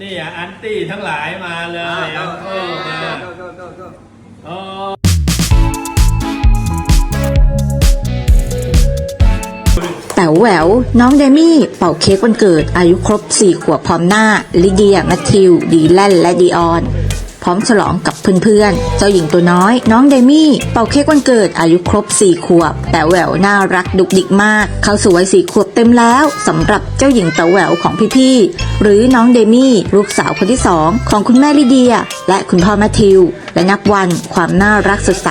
นี่อะอันตี้ทั้งหลายมาเลยอังเคิลมาโอ้แต่แหวว น้องเดมี่ เป่าเค้กวันเกิดอายุครบ 4 ขวบพร้อมหน้า ลิเดีย แมทธิว ดีแลน และดีออน พร้อมฉลองกับเพื่อนๆ เจ้าหญิงตัวน้อย น้องเดมี่ เป่าเค้กวันเกิดอายุครบ 4 ขวบ แต่แหววน่ารักดุกดิกมาก เข้าสู่วัย4ขวบเต็มแล้วสำหรับเจ้าหญิงต๋าแหววของพี่ๆ หรือน้องเดมี่ลูกสาวคนที่สองของคุณแม่ลิเดีย และคุณพ่อแมทธิว และนับวันความน่ารักสดใส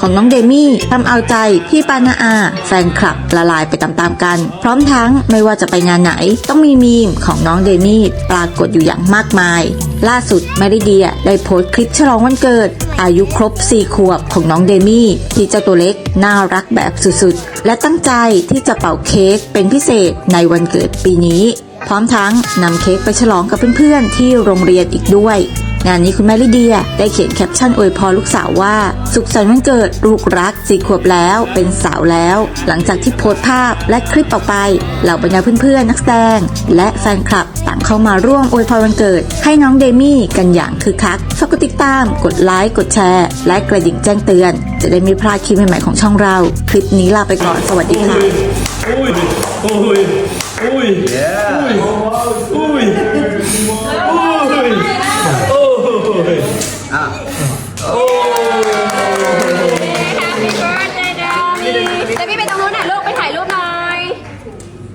ของน้องเดมี่ทำเอาใจพี่ปานาอา แฟนคลับละลายไปตามๆกัน พร้อมทั้งไม่ว่าจะไปงานไหน ต้องมีมีมของน้องเดมี่ปรากฏอยู่อย่างมากมาย ล่าสุดแมริเดียได้โพสต์คลิปฉลองวันเกิด อายุครบ 4 ขวบของน้องเดมี่ ที่เจ้าตัวเล็ก น่ารักแบบสุดๆ และตั้งใจที่จะเป่าเค้กเป็นพิเศษในวันเกิดปีนี้ พร้อมทั้งนำเค้กไปฉลองกับเพื่อนๆ ที่โรงเรียนอีกด้วย งานนี้คุณแม่ลิเดียได้เขียนแคปชั่นอวยพรลูกสาวว่า สุขสันต์วันเกิดลูกรักสี่ขวบแล้ว เป็นสาวแล้ว หลังจากที่โพสต์ภาพและคลิปออกไปเหล่าบรรดาเพื่อนๆนักแสดง และแฟนคลับต่างเข้ามาร่วมอวยพรวันเกิด ให้น้องเดมี่กันอย่างคึกคักฝากกดติดตาม กดไลค์กดแชร์ และกระดิ่งแจ้งเตือน จะได้ไม่พลาดคลิปใหม่ๆของช่องเรา คลิปนี้ลาไปก่อนสวัสดีค่ะ อุ้ยอุ้ย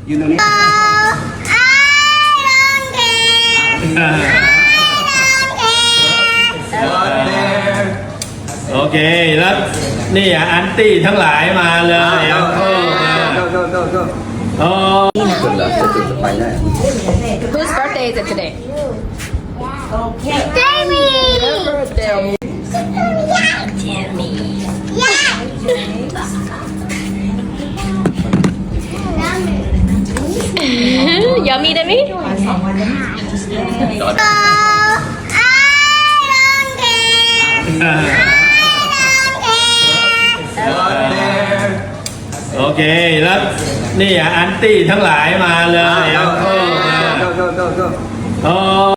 ยืนตรงนี้โอเคแล้วนี่อะอันตี้ทั้งหลายมาเลยอังเคิลมา go go go go โอ้จนเหรอ จะจุดจะไปได้ Whose birthday is it today Yummy Demi โอเคแล้วนี่อะอันตี้ทั้งหลายมาเลยอังเคิลมา go go go go โอ้